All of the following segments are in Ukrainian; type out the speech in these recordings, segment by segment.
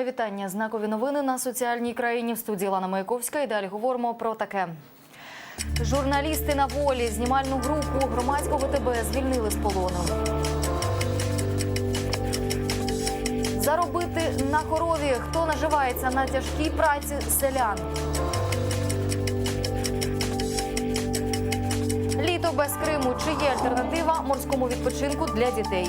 Моє вітання. Знакові новини на соціальній країні в студії Лана Маяковська. І далі говоримо про таке. Журналісти на волі знімальну групу громадського ТБ звільнили з полону. Заробити на корові, хто наживається на тяжкій праці селян. Літо без Криму. Чи є альтернатива морському відпочинку для дітей?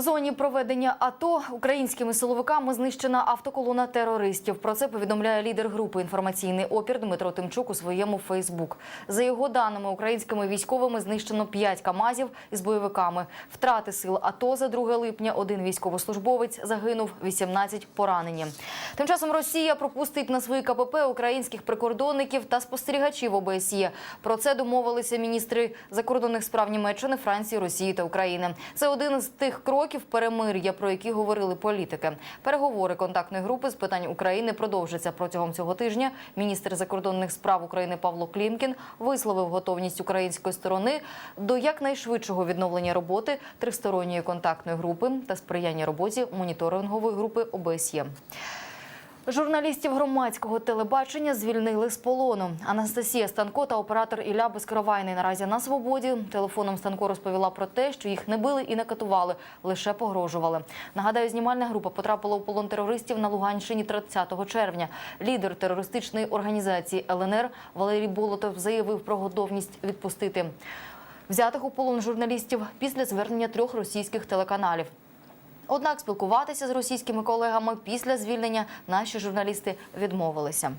Зоні проведення АТО українськими силовиками знищена автоколона терористів. Про це повідомляє лідер групи інформаційний опір Дмитро Тимчук у своєму Фейсбук. За його даними, українськими військовими знищено 5 камазів із бойовиками. Втрати сил АТО за 2 липня. Один військовослужбовець загинув, 18 поранені. Тим часом Росія пропустить на свої КПП українських прикордонників та спостерігачів ОБСЄ. Про це домовилися міністри закордонних справ Німеччини, Франції, Росії та України. Це один з тих кроків перемир'я, про які говорили політики. Переговори контактної групи з питань України продовжаться протягом цього тижня. Міністр закордонних справ України Павло Клімкін висловив готовність української сторони до якнайшвидшого відновлення роботи тристоронньої контактної групи та сприяння роботі моніторингової групи ОБСЄ. Журналістів громадського телебачення звільнили з полону. Анастасія Станко та оператор Ілля Безкровайний наразі на свободі. Телефоном Станко розповіла про те, що їх не били і не катували, лише погрожували. Нагадаю, знімальна група потрапила у полон терористів на Луганщині 30 червня. Лідер терористичної організації ЛНР Валерій Болотов заявив про готовність відпустити взятих у полон журналістів після звернення трьох російських телеканалів. Однак спілкуватися з російськими колегами після звільнення наші журналісти відмовилися.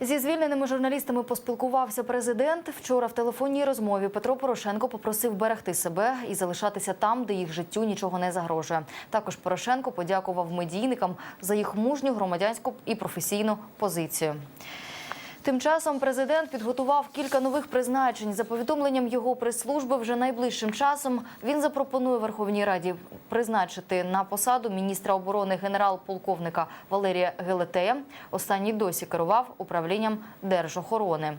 Зі звільненими журналістами поспілкувався президент. Вчора в телефонній розмові Петро Порошенко попросив берегти себе і залишатися там, де їх життю нічого не загрожує. Також Порошенко подякував медійникам за їх мужню громадянську і професійну позицію. Тим часом президент підготував кілька нових призначень. За повідомленням його прес-служби, вже найближчим часом він запропонує Верховній Раді призначити на посаду міністра оборони генерал-полковника Валерія Гелетея. Останній досі керував управлінням держохорони.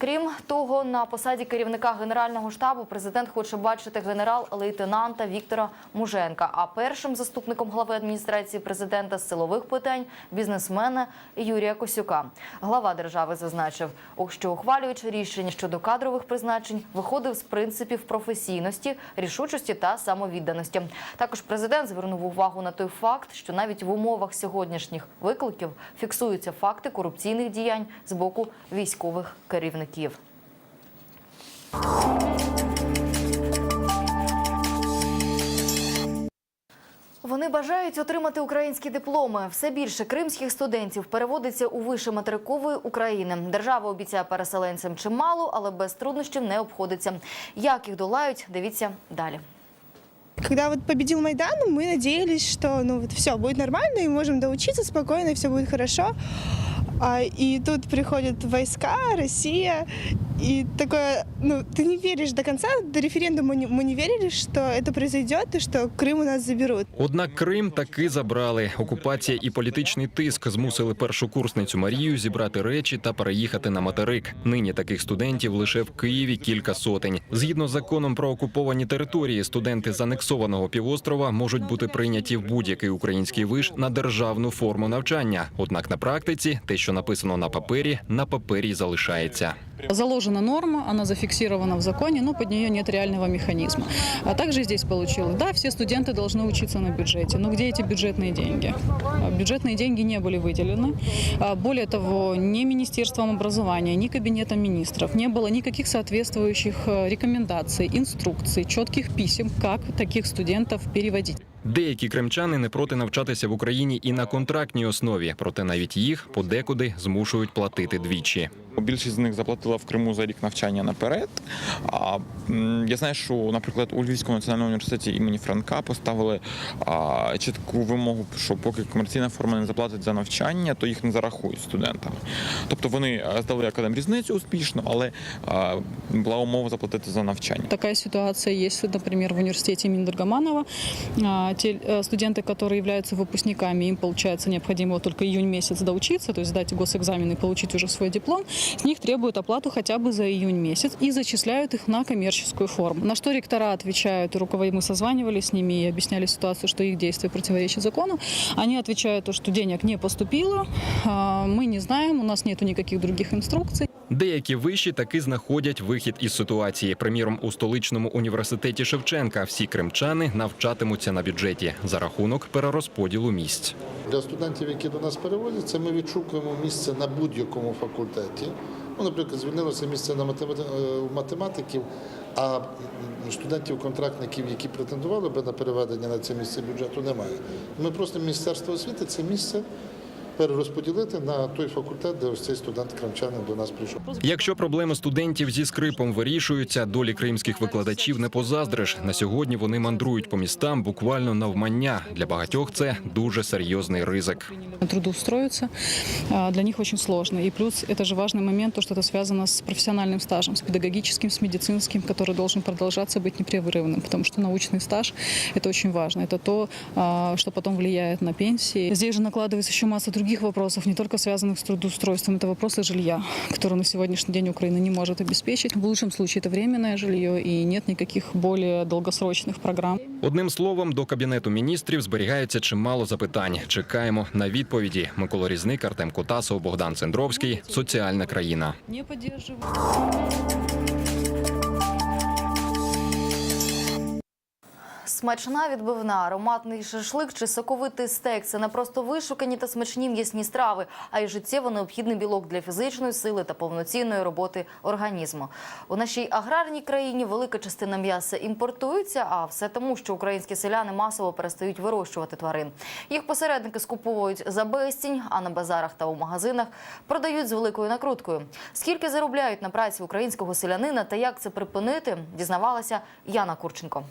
Крім того, на посаді керівника генерального штабу президент хоче бачити генерал-лейтенанта Віктора Муженка. А першим заступником глави адміністрації президента з силових питань бізнесмена Юрія Косюка. Глава держави зазначив, що ухвалюючи рішення щодо кадрових призначень, виходив з принципів професійності, рішучості та самовідданості. Також президент звернув увагу на той факт, що навіть в умовах сьогоднішніх викликів фіксуються факти корупційних діянь з боку військових керівників. Вони бажають отримати українські дипломи. Все більше кримських студентів переводиться у виші материкової України. Держава обіцяє переселенцям чимало, але без труднощів не обходиться. Як їх долають, дивіться далі. Когда вот победил Майдан, мы надеялись, что ну вот все будет нормально и можем доучиться спокойно, и все будет хорошо. А, и тут приходят войска, Россия, и такое, ну, ты не веришь до конца, до референдума не- мы не верили, что это произойдет и что Крым у нас заберут. Однак Крим таки забрали. Окупація і політичний тиск змусили першокурсницю Марію зібрати речі та переїхати на материк. Нині таких студентів лише в Києві кілька сотень. Згідно з законом про окуповані території, студенти з анексованого півострова можуть бути прийняті в будь-який український виш на державну форму навчання. Однак на практиці те, що написано на папері, на папері й залишається. Заложена норма, она зафиксирована в законе, но под нее нет реального механизма. А также здесь получилось, да, все студенты должны учиться на бюджете, но где эти бюджетные деньги? А, Бюджетные деньги не были выделены. А, Более того, ни Министерством образования, ни Кабинетом министров не было никаких соответствующих э, рекомендаций, инструкций, четких писем, как таких студентов переводить. Деякі кримчани не проти навчатися в Україні і на контрактній основі, проте навіть їх подекуди змушують платити двічі. Більшість з них заплатила в Криму за рік навчання наперед. А м, я знаю, що, наприклад, у Львівському національному університеті імені Франка поставили а, чітку вимогу, що поки комерційна форма не заплатить за навчання, то їх не зарахують студентами. Тобто вони е, здали академрізницю успішно, але а, була умова заплатити за навчання. Такая ситуация есть, например, в университете имени Драгоманова. А, Те э, студенты, которые являются выпускниками, им, получается, необходимо только июнь месяц доучиться, то есть сдать госэкзамен и получить уже свой диплом. с них требуют оплату хотя бы за июнь месяц и зачисляют их на коммерческую форму. На что ректора отвечают, и руководители, мы созванивались с ними и объясняли ситуацию, что их действия противоречат закону. Они отвечают, то, что денег не поступило, а, мы не знаем, у нас нету никаких других инструкций. Деякі виші таки знаходять вихід із ситуації. Приміром, у столичному університеті Шевченка всі кримчани навчатимуться на бюджеті за рахунок перерозподілу місць. Для студентів, які до нас переводяться, ми відшукуємо місце на будь-якому факультеті. Ну, наприклад, звільнилося місце на е, математиків, а студентів-контрактників, які претендували би на переведення на це місце бюджету, немає. Ми просимо Міністерство освіти це місце перерозподілити на той факультет, де ось цей студент кримчанин до нас прийшов. Якщо проблеми студентів зі скрипом вирішуються, долі кримських викладачів не позаздриш. На сьогодні вони мандрують по містам буквально навмання. Для багатьох це дуже серйозний ризик. трудоустроиться, а, для них очень сложно. И плюс это же важный момент, то, что это связано с профессиональным стажем, с педагогическим, с медицинским, который должен продолжаться быть непрерывным, потому что научный стаж – это очень важно. Это то, а, что потом влияет на пенсии. Здесь же накладывается еще масса других вопросов, не только связанных с трудоустройством. Это вопросы жилья, которые на сегодняшний день Украина не может обеспечить. В лучшем случае это временное жилье, и нет никаких более долгосрочных программ. Одним словом, до кабінету міністрів зберігається чимало запитань. Чекаємо на відповіді. Микола Різник, Артем Котасов, Богдан Цендровський. Соціальна країна. Не поддерживаю. Смачна відбивна, ароматний шашлик чи соковитий стейк – це не просто вишукані та смачні м'ясні страви, а й життєво необхідний білок для фізичної сили та повноцінної роботи організму. У нашій аграрній країні велика частина м'яса імпортується, а все тому, що українські селяни масово перестають вирощувати тварин. Їх посередники скуповують за безцінь, а на базарах та у магазинах продають з великою накруткою. Скільки заробляють на праці українського селянина та як це припинити, дізнавалася Яна Курченко.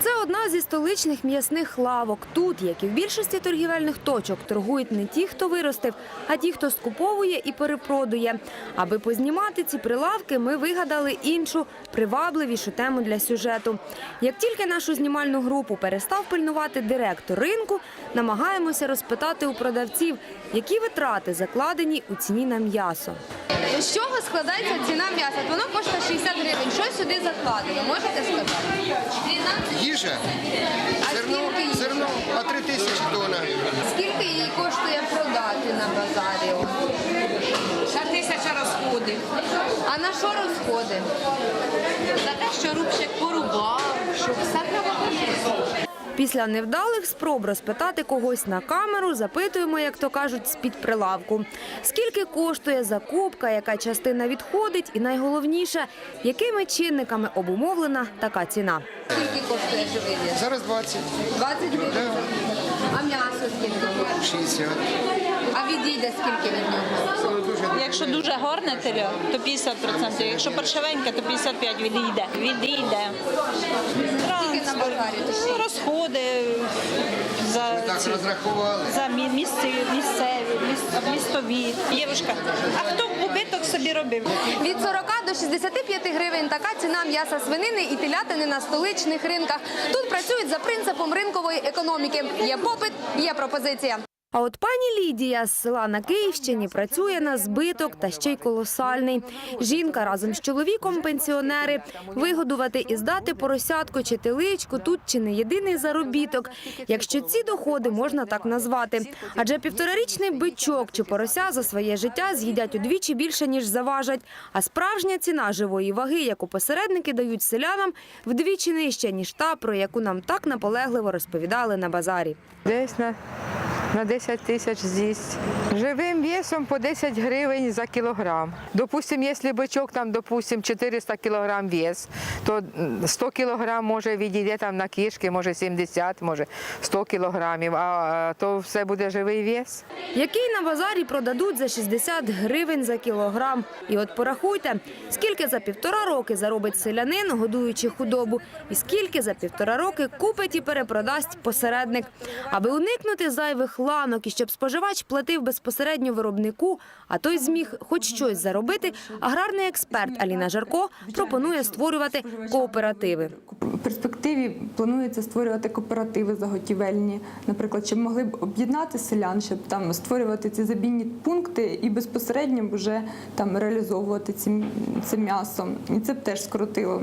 Це одна зі столичних м'ясних лавок. Тут, як і в більшості торгівельних точок, торгують не ті, хто виростив, а ті, хто скуповує і перепродує. Аби познімати ці прилавки, ми вигадали іншу, привабливішу тему для сюжету. Як тільки нашу знімальну групу перестав пильнувати директор ринку, намагаємося розпитати у продавців, які витрати закладені у ціні на м'ясо. З чого складається ціна м'яса? Воно коштує 60 гривень. Що сюди закладено? Можете сказати? Їжа, А зерно, скільки їжі? зерно по 3 тисячі тонна. Скільки її коштує продати на базарі? Ще тисяча розходів. А на що розходи? За те, що рубчик порубав, що все треба. Після невдалих спроб розпитати когось на камеру, запитуємо, як то кажуть, з-під прилавку. Скільки коштує закупка, яка частина відходить, і найголовніше, якими чинниками обумовлена така ціна. Скільки коштує живий? Зараз 20, 20 гривень. А м'ясо скільки? 60. А відійде скільки від нього? Якщо дуже гарне теля, то 50%. Якщо паршивеньке, то 55% відійде. Відійде. Скільки на базарі? Ну, Розходи за, ці, розрахували. за мі- місцеві, місцеві, міс- містові. Євушка, а хто убиток собі робив? Від 40 до 65 гривень така ціна м'яса свинини і телятини на столичних ринках. Тут працюють за принципом ринкової економіки. Є попит, є пропозиція. А от пані Лідія з села на Київщині працює на збиток та ще й колосальний. Жінка разом з чоловіком пенсіонери. Вигодувати і здати поросятку чи теличку тут чи не єдиний заробіток, якщо ці доходи можна так назвати. Адже півторарічний бичок чи порося за своє життя з'їдять удвічі більше, ніж заважать. А справжня ціна живої ваги, яку посередники дають селянам, вдвічі нижча, ніж та, про яку нам так наполегливо розповідали на базарі. Десь на, на 10 тисяч з'їсть. Живим весом по 10 гривень за кілограм. Допустим, якщо бичок там, допустим, 400 кілограм вес, то 100 кілограм може відійде там на кішки, може 70, може 100 кілограмів, а то все буде живий вес. який на базарі продадуть за 60 гривень за кілограм. І от порахуйте, скільки за півтора роки заробить селянин, годуючи худобу, і скільки за півтора роки купить і перепродасть посередник. Аби уникнути зайвих ланок і щоб споживач платив безпосередньо виробнику, а той зміг хоч щось заробити, аграрний експерт Аліна Жарко пропонує створювати кооперативи. В перспективі планується створювати кооперативи заготівельні, наприклад, щоб могли б об'єднати селян, щоб там створювати ці забійні пункти і безпосередньо вже там реалізовувати ці, це м'ясо. І це б теж скоротило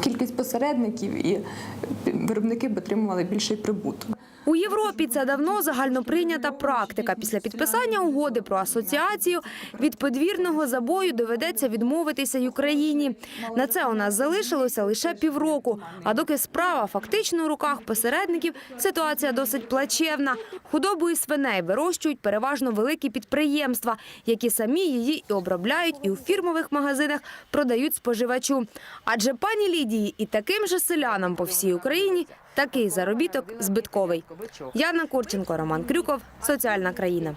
кількість посередників, і виробники б отримували більший прибуток. У Європі це давно загальноприйнята практика. Після підписання угоди про асоціацію від подвірного забою доведеться відмовитися й Україні. На це у нас залишилося лише півроку. А доки справа фактично у руках посередників, ситуація досить плачевна. Худобу і свиней вирощують переважно великі підприємства, які самі її і обробляють, і у фірмових магазинах продають споживачу. Адже пані Лідії і таким же селянам по всій Україні такий заробіток збитковий. Яна Курченко, Роман Крюков, Соціальна країна.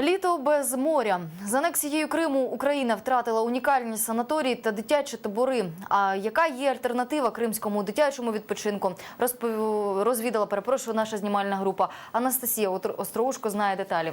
Літо без моря з анексією Криму Україна втратила унікальні санаторії та дитячі табори. А яка є альтернатива кримському дитячому відпочинку? Розпов... розвідала перепрошую наша знімальна група. Анастасія Остроушко знає деталі.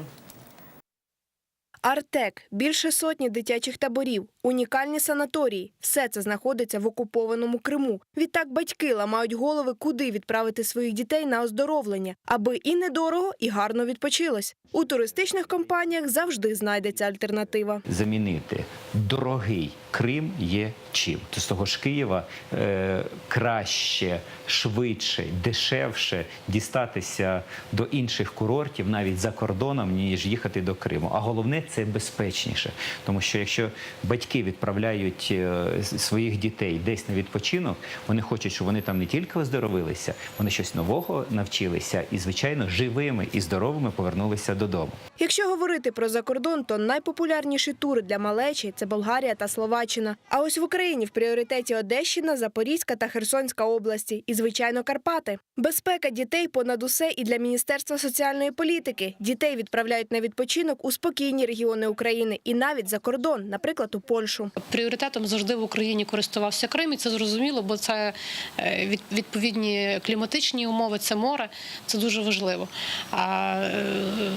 Артек, більше сотні дитячих таборів, унікальні санаторії. Все це знаходиться в окупованому Криму. Відтак батьки ламають голови, куди відправити своїх дітей на оздоровлення, аби і недорого, і гарно відпочилось. У туристичних компаніях завжди знайдеться альтернатива. замінити дорогий Крим є чим. То з того ж Києва е, краще, швидше, дешевше дістатися до інших курортів, навіть за кордоном, ніж їхати до Криму. А головне це безпечніше, тому що якщо батьки відправляють е, своїх дітей десь на відпочинок, вони хочуть, щоб вони там не тільки оздоровилися, вони щось нового навчилися і, звичайно, живими і здоровими повернулися додому. Якщо говорити про закордон, то найпопулярніші тури для малечі це Болгарія та Словаччина. А ось в Україні в пріоритеті Одещина, Запорізька та Херсонська області. І, звичайно, Карпати. Безпека дітей понад усе і для Міністерства соціальної політики. Дітей відправляють на відпочинок у спокійні регіони України і навіть за кордон, наприклад, у Польщу. Пріоритетом завжди в Україні користувався Крим, і це зрозуміло, бо це е, відповідні кліматичні умови, це море, це дуже важливо. А е,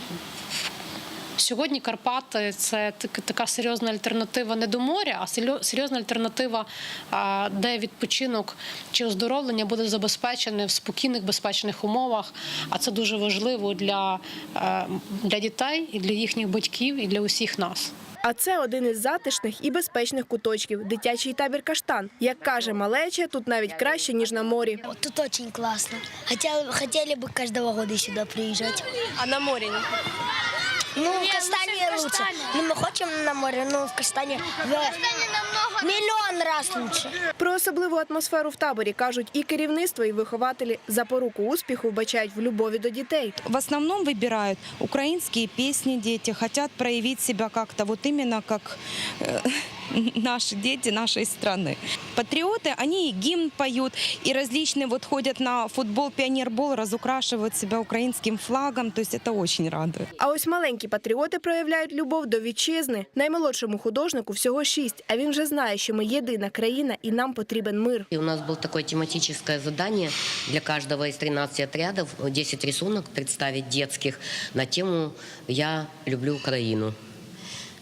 Сьогодні Карпати це так- така серйозна альтернатива не до моря, а серйозна альтернатива, де відпочинок чи оздоровлення буде забезпечене в спокійних, безпечних умовах. А це дуже важливо для, для дітей, і для їхніх батьків, і для усіх нас. А це один із затишних і безпечних куточків дитячий табір Каштан. Як каже малеча, тут навіть краще ніж на морі. Тут очень классно. Хотя, хотели бы каждого года сюда приезжать. А на морі Ну, в Кастані лучше. Ну, ми хочемо на море, ну, в Кастані. в миллион раз лучше. Про особливу атмосферу в таборі кажуть і керівництво, і вихователі. Запоруку успіху вбачають в любові до дітей. В основном выбирают украинские песни дети, хотят проявить себя как-то вот именно как э, наши дети нашей страны. Патриоты, они и гимн поют, и различные вот ходят на футбол, пионербол, разукрашивают себя украинским флагом, то есть это очень радует. А ось маленькі патріоти проявляють любов до вітчизни. Наймолодшому художнику всього шість, а він вже знає, що ми єдина країна і нам потрібен мир. И у нас было такое тематическое задание для каждого из 13 отрядов 10 рисунок представить детских на тему «Я люблю Украину».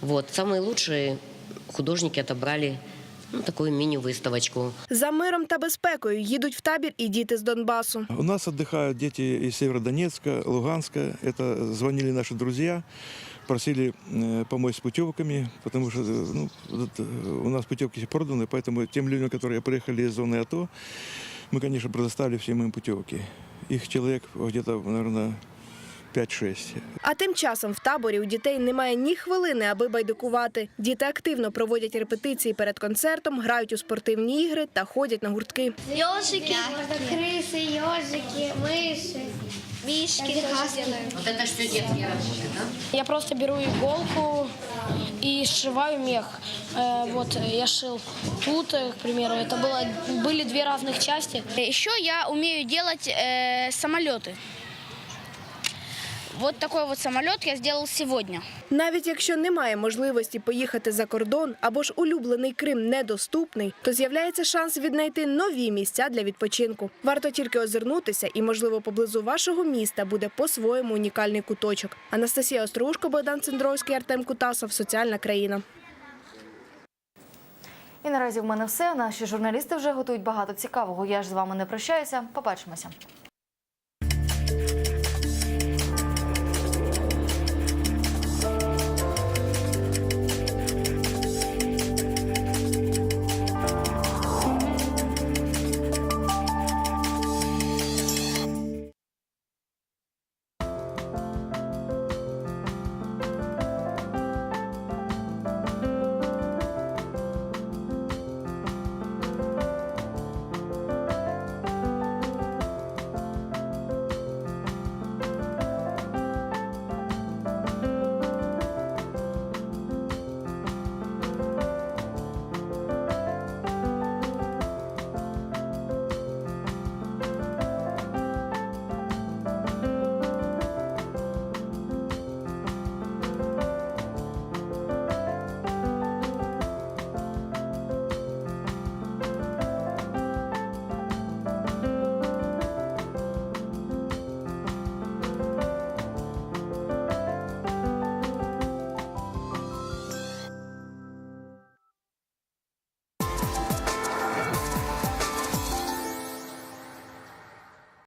Вот. Самые лучшие художники отобрали ну, такую мини-выставочку. За миром та безпекою їдуть в табір і діти з Донбасу. У нас отдыхают дети из Северодонецка, Луганска. Это звонили наши друзья, просили э, помочь с путевками, потому что э, ну, вот, э, у нас путевки все проданы, поэтому тем людям, которые приехали из зоны АТО, мы, конечно, предоставили всем им путевки. Их человек где-то, наверное, 5-6. А тим часом в таборі у дітей немає ні хвилини, аби байдикувати. Діти активно проводять репетиції перед концертом, грають у спортивні ігри та ходять на гуртки. Ежики, крысы, ежики, мыши, мишки. Вот это все детские работы, да? Я просто беру иголку и сшиваю мех. Э, Вот я шил тут, э, к примеру, это было, были две разных части. Еще я умею делать э, самолеты. Вот такой вот самолет я сделал сегодня. Навіть якщо немає можливості поїхати за кордон або ж улюблений Крим недоступний, то з'являється шанс віднайти нові місця для відпочинку. Варто тільки озирнутися, і можливо поблизу вашого міста буде по-своєму унікальний куточок. Анастасія Острушко, Богдан Цендровський, Артем Кутасов. Соціальна країна. І наразі в мене все. Наші журналісти вже готують багато цікавого. Я ж з вами не прощаюся. Побачимося.